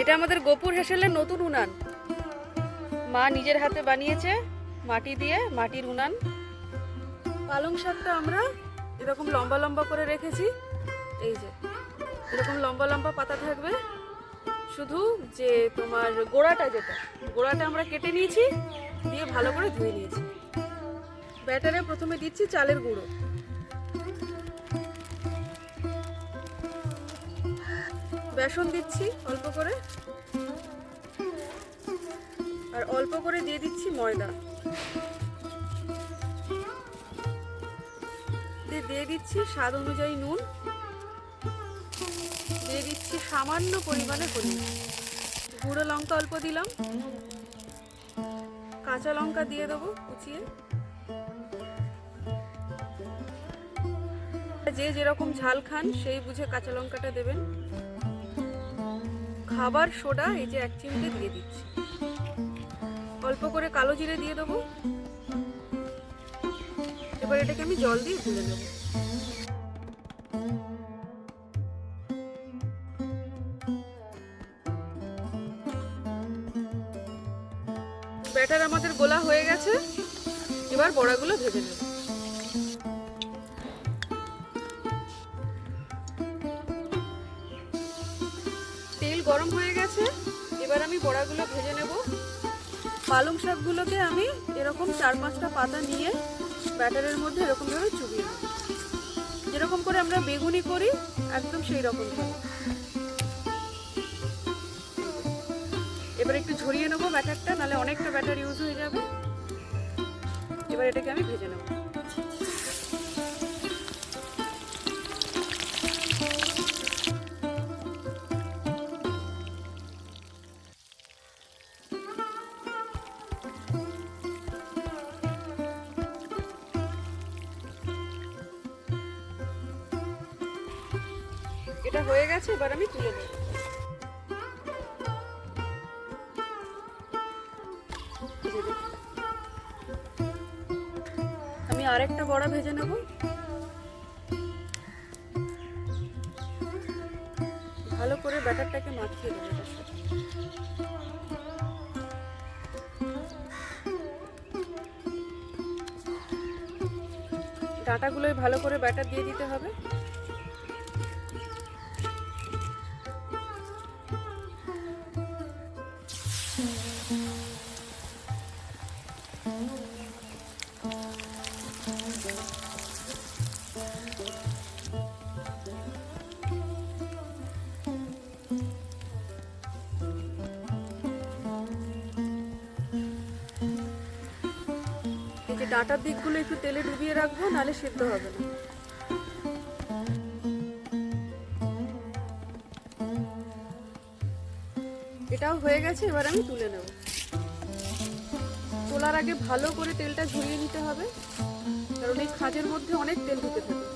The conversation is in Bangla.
এটা আমাদের গোপুর হেসেলের নতুন উনান। মা নিজের হাতে বানিয়েছে মাটি দিয়ে মাটির উনান। পালং শাকটা আমরা এরকম লম্বা লম্বা করে রেখেছি। এই যে, এরকম লম্বা লম্বা পাতা থাকবে। শুধু যে তোমার গোড়াটা যেটা, গোড়াটা আমরা কেটে নিয়েছি, দিয়ে ভালো করে ধুয়ে নিয়েছি। ব্যাটারে প্রথমে দিচ্ছি চালের গুঁড়ো। বেসন দিচ্ছি, অল্প করে। আর অল্প করে দিয়ে দিচ্ছি ময়দা। দিয়ে দিচ্ছি স্বাদ অনুযায়ী নুন। দিয়ে দিচ্ছি সামান্য পরিমাণে হলুদ। গুঁড়ো লঙ্কা অল্প দিলাম। কাঁচা লঙ্কা দিয়ে দেবো কুচিয়ে। যে যেরকম ঝাল খান, সেই বুঝে কাঁচা লঙ্কাটা দেবেন। খাবার, সোডা, এই যে এক চিমটে দিয়ে দিচ্ছি। অল্প করে কালো জিরে দিয়ে দেবো। এবার এটাকে আমি জল দিয়ে গুলে নেব। ব্যাটার আমাদের গোলা হয়ে গেছে। এবার বড়াগুলো ভেজে নেব। গরম হয়ে গেছে, এবার আমি বড়াগুলো ভেজে নেব। পালং শাকগুলোকে আমি এরকম চার পাঁচটা পাতা নিয়ে ব্যাটারের মধ্যে এরকমভাবে চুবিয়ে নেব। যেরকম করে আমরা বেগুনি করি, একদম সেই রকম এবার একটু ঝরিয়ে নেব ব্যাটারটা, নাহলে অনেকটা ব্যাটার ইউজ হয়ে যাবে। এবার এটাকে আমি ভেজে নেব। এটা হয়ে গেছে, এবার আমি তুলে নেব। আমি আরেকটা বড়া ভেজে নেব। ভালো করে ব্যাটারটাকে মাখিয়ে দেবো এটার ভালো করে ব্যাটার দিয়ে দিতে হবে। ডাঁটার দিকগুলো একটু তেলে ডুবিয়ে রাখব, নাহলে সিদ্ধ হবে না। এটাও হয়ে গেছে, এবার আমি তুলে নেব। তোলার আগে ভালো করে তেলটা ঝরিয়ে নিতে হবে, কারণ এই খাজের মধ্যে অনেক তেল ঢুকে থাকে।